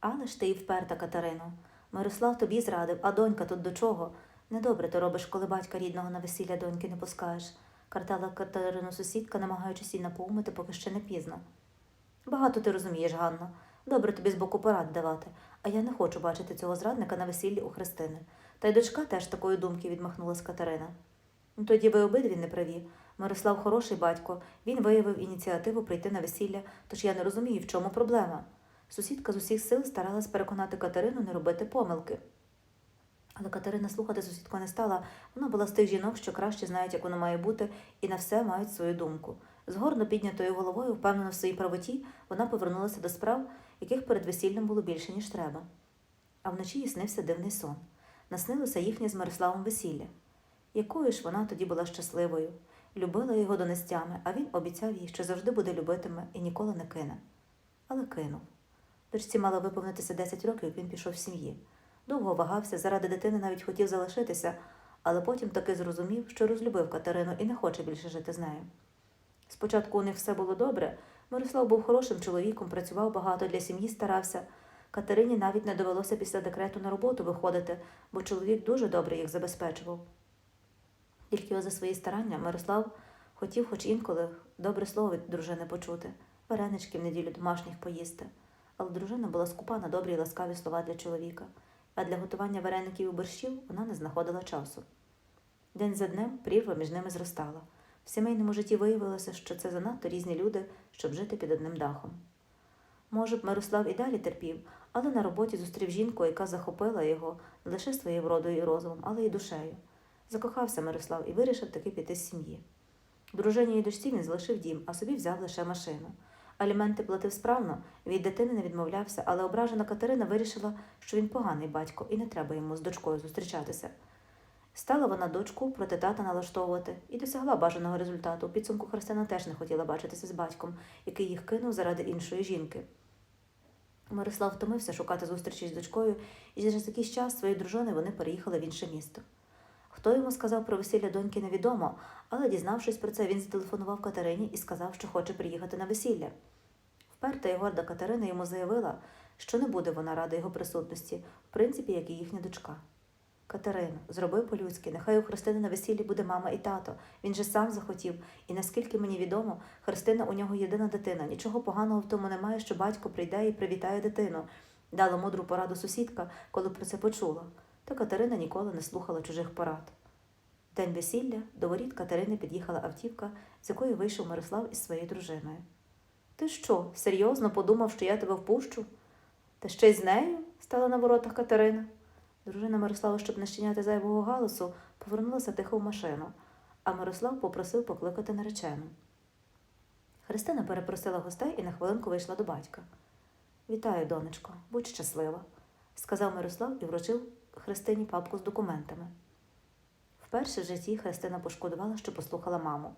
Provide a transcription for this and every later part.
Але ж ти і вперта, Катерино. Мирослав тобі зрадив, а донька тут до чого? Недобре ти робиш, коли батька рідного на весілля доньки не пускаєш, картала Катерину сусідка, намагаючись їй напоумити, поки ще не пізно. Багато ти розумієш, Ганно. Добре тобі з боку порад давати, а я не хочу бачити цього зрадника на весіллі у Христини. Та й дочка теж такої думки відмахнулась Катерина. «Ну, Тоді ви обидві не праві. Мирослав хороший батько, він виявив ініціативу прийти на весілля, тож я не розумію, в чому проблема. Сусідка з усіх сил старалась переконати Катерину не робити помилки. Але Катерина слухати сусідку не стала. Вона була з тих жінок, що краще знають, як воно має бути, і на все мають свою думку. З гордо піднятою головою, впевнена в своїй правоті, вона повернулася до справ, яких перед весіллям було більше, ніж треба. А вночі їй снився дивний сон. Наснилося їхнє з Мирославом весілля. Якою ж вона тоді була щасливою, любила його до нестями, а він обіцяв їй, що завжди буде любитиме і ніколи не кине. Але кинув. Дочці мало виповнитися 10 років, він пішов з сім'ї. Довго вагався, заради дитини навіть хотів залишитися, але потім таки зрозумів, що розлюбив Катерину і не хоче більше жити з нею. Спочатку у них все було добре. Мирослав був хорошим чоловіком, працював багато для сім'ї, старався. Катерині навіть не довелося після декрету на роботу виходити, бо чоловік дуже добре їх забезпечував. Тільки за свої старання Мирослав хотів хоч інколи добре слово від дружини почути, варенички в неділю домашніх поїсти. Але дружина була скупа на добрі й ласкаві слова для чоловіка, а для готування вареників і борщів вона не знаходила часу. День за днем прірва між ними зростала. В сімейному житті виявилося, що це занадто різні люди, щоб жити під одним дахом. Може б, Мирослав і далі терпів, але на роботі зустрів жінку, яка захопила його не лише своєю вродою і розумом, але й душею. Закохався Мирослав і вирішив таки піти з сім'ї. Дружині і дочці він залишив дім, а собі взяв лише машину. Аліменти платив справно, від дитини не відмовлявся, але ображена Катерина вирішила, що він поганий батько і не треба йому з дочкою зустрічатися. Стала вона дочку проти тата налаштовувати і досягла бажаного результату. У підсумку Христина теж не хотіла бачитися з батьком, який їх кинув заради іншої жінки. Мирослав втомився шукати зустрічі з дочкою, і через якийсь час своєї дружини вони переїхали в інше місто. Хто йому сказав про весілля доньки, невідомо, але, дізнавшись про це, він зателефонував Катерині і сказав, що хоче приїхати на весілля. Вперта і горда Катерина йому заявила, що не буде вона рада його присутності, в принципі, як і їхня дочка. Катерино, зроби по-людськи, нехай у Христини на весіллі буде мама і тато. Він же сам захотів, і наскільки мені відомо, Христина у нього єдина дитина. Нічого поганого в тому немає, що батько прийде і привітає дитину. Дала мудру пораду сусідка, коли про це почула. Та Катерина ніколи не слухала чужих порад. В День весілля до воріт Катерини під'їхала автівка, з якої вийшов Мирослав із своєю дружиною. Ти що, серйозно подумав, що я тебе впущу? Та ще й з нею? стала на воротах Катерина. Дружина Мирослава, щоб не щиняти зайвого галасу, повернулася тихо в машину, а Мирослав попросив покликати наречену. Христина перепросила гостей і на хвилинку вийшла до батька. Вітаю, донечко, будь щаслива, сказав Мирослав і вручив Христині папку з документами. Вперше в житті Христина пошкодувала, що послухала маму.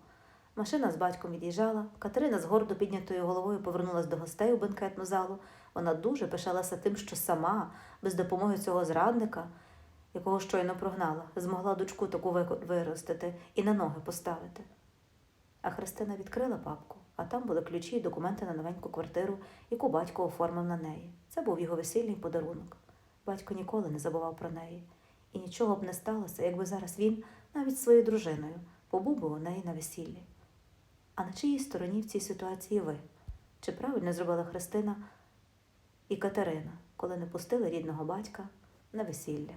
Машина з батьком від'їжджала, Катерина з гордо піднятою головою повернулася до гостей у бенкетну залу. Вона дуже пишалася тим, що сама, без допомоги цього зрадника, якого щойно прогнала, змогла дочку таку виростити і на ноги поставити. А Христина відкрила папку, а там були ключі і документи на новеньку квартиру, яку батько оформив на неї. Це був його весільний подарунок. Батько ніколи не забував про неї. І нічого б не сталося, якби зараз він, навіть своєю дружиною, побув би у неї на весіллі. А на чиїй стороні в цій ситуації ви? Чи правильно зробила Христина і Катерина, коли не пустили рідного батька на весілля?